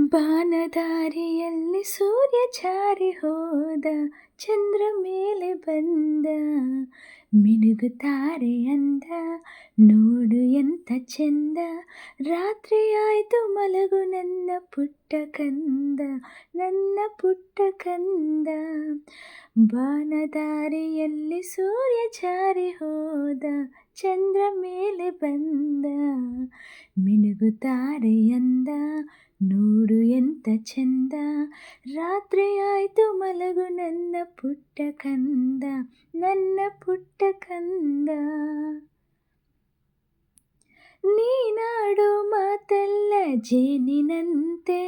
ಬಾನದಾರಿಯಲ್ಲಿ ಸೂರ್ಯ ಜಾರಿ ಹೋದ, ಚಂದ್ರ ಮೇಲೆ ಬಂದ. ಮಿನುಗುತ್ತಾರೆ ಅಂದ, ನೋಡು ಎಂಥ ಚಂದ. ರಾತ್ರಿ ಆಯ್ತು ಮಲಗು ನನ್ನ ಪುಟ್ಟ ಕಂದ, ನನ್ನ ಪುಟ್ಟ ಕಂದ. ಬಾನದಾರಿಯಲ್ಲಿ ಸೂರ್ಯ ಜಾರಿ ಹೋದ, ಚಂದ್ರ ಮೇಲೆ ಬಂದ. ಮಿನುಗುತ್ತಾರೆ ಅಂದ ನೋಡು ಎಂತ ಚಂದ ರಾತ್ರಿ ಆಯ್ತು ಮಲಗು ನನ್ನ ಪುಟ್ಟ ಕಂದ ನನ್ನ ಪುಟ್ಟ ಕಂದ ನೀನಾಡೋ ಮಾತಲ್ಲ ಜೇನಿನಂತೆ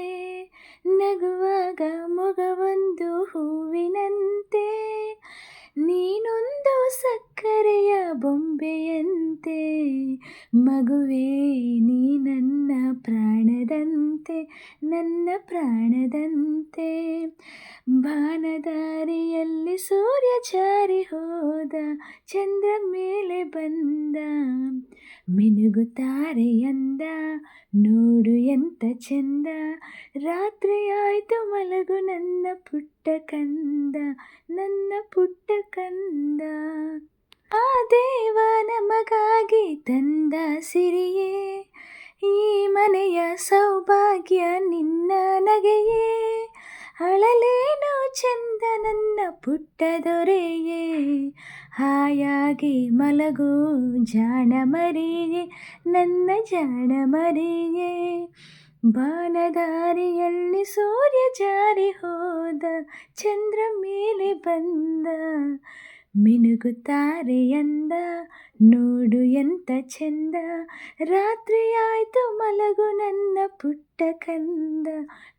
ನಗುವಾಗ ಮೊಗವೊಂದು ಹೂವಿನಂತೆ ನೀನೊಂದು ಸಕ್ಕರೆಯ ಬೊಂಬೆಯಂತೆ ಮಗುವೇ, ನೀ ನನ್ನ ಪ್ರಾಣದಂತೆ ನನ್ನ ಪ್ರಾಣದಂತೆ. ಬಾನದಾರಿಯಲ್ಲಿ ಸೂರ್ಯ ಜಾರಿ ಹೋದ, ಚಂದ್ರ ಮೇಲೆ ಬಂದ. ಮಿನುಗುತ್ತಾರೆ ಅಂದ ನೋಡು ಎಂತ ಚಂದ. ರಾತ್ರಿ ಆಯ್ತು ಮಲಗು, ನನ್ನ ಪುಟ್ಟ ಕಂದ, ನನ್ನ ಪುಟ್ಟ ಕಂದ. ಆ ದೇವ ನಮಗಾಗಿ ತಂದ ಸಿರಿಯೇ, ಈ ಮನೆಯ ಸೌಭಾಗ್ಯ ನಿನ್ನ ನಗೆಯೇ. ಅಳಲೇನೋ ಚಂದ ನನ್ನ ಪುಟ್ಟ ದೊರೆಯೇ, ಹಾಯಾಗಿ ಮಲಗು ಜಾಣ ಮರಿಯೇ, ನನ್ನ ಜಾಣ ಮರಿಯೇ. ಬಾನದಾರಿಯಲ್ಲಿ ಸೂರ್ಯ ಜಾರಿ ಹೋದ ಚಂದ್ರ ಮೇಲೆ ಬಂದ ಮಿನುಗುತ್ತಾರೆ ಅಂದ ನೋಡು ಎಂತ ಚೆಂದ. ರಾತ್ರಿ ಆಯ್ತು ಮಲಗು ನನ್ನ ಪುಟ್ಟ ಕಂದ,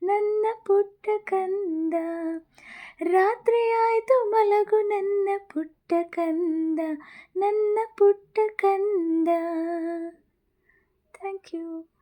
ನನ್ನ ಪುಟ್ಟ ಕಂದ. ರಾತ್ರಿ ಆಯ್ತು ಮಲಗು ನನ್ನ ಪುಟ್ಟ ಕಂದ, ನನ್ನ ಪುಟ್ಟ ಕಂದ. Thank you.